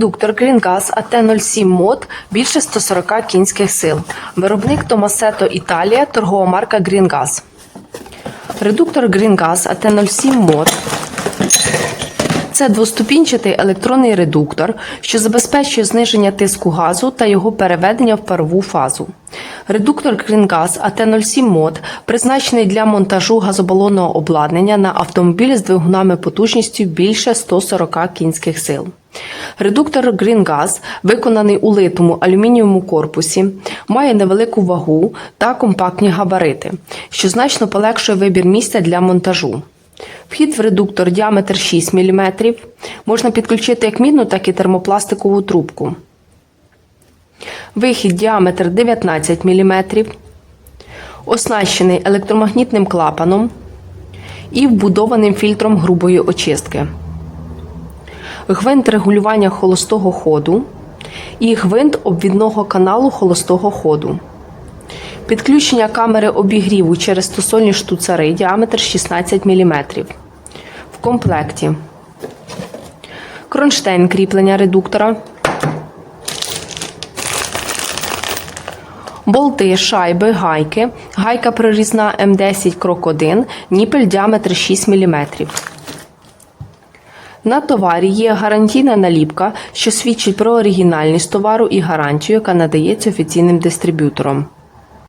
Редуктор Грінгаз АТ-07 мод більше 140 кінських сил. Виробник Томасето Італія, торгова марка Грінгаз. Редуктор Грінгаз АТ-07 мод це двоступінчатий електронний редуктор, що забезпечує зниження тиску газу та його переведення в парову фазу. Редуктор GreenGas AT07 мод призначений для монтажу газобалонного обладнання на автомобілі з двигунами потужністю більше 140 кінських сил. Редуктор GreenGas, виконаний у литому алюмінієвому корпусі, має невелику вагу та компактні габарити, що значно полегшує вибір місця для монтажу. Вхід в редуктор діаметр 6 мм. Можна підключити як мідну, так і термопластикову трубку. Вихід діаметр 19 мм. Оснащений електромагнітним клапаном і вбудованим фільтром грубої очистки. Гвинт регулювання холостого ходу і гвинт обвідного каналу холостого ходу. Підключення камери обігріву через стосольні штуцари діаметр 16 мм. В комплекті кронштейн кріплення редуктора, болти, шайби, гайки, гайка прорізна М10 крок 1, ніпель діаметр 6 мм. На товарі є гарантійна наліпка, що свідчить про оригінальність товару і гарантію, яка надається офіційним дистриб'ютором.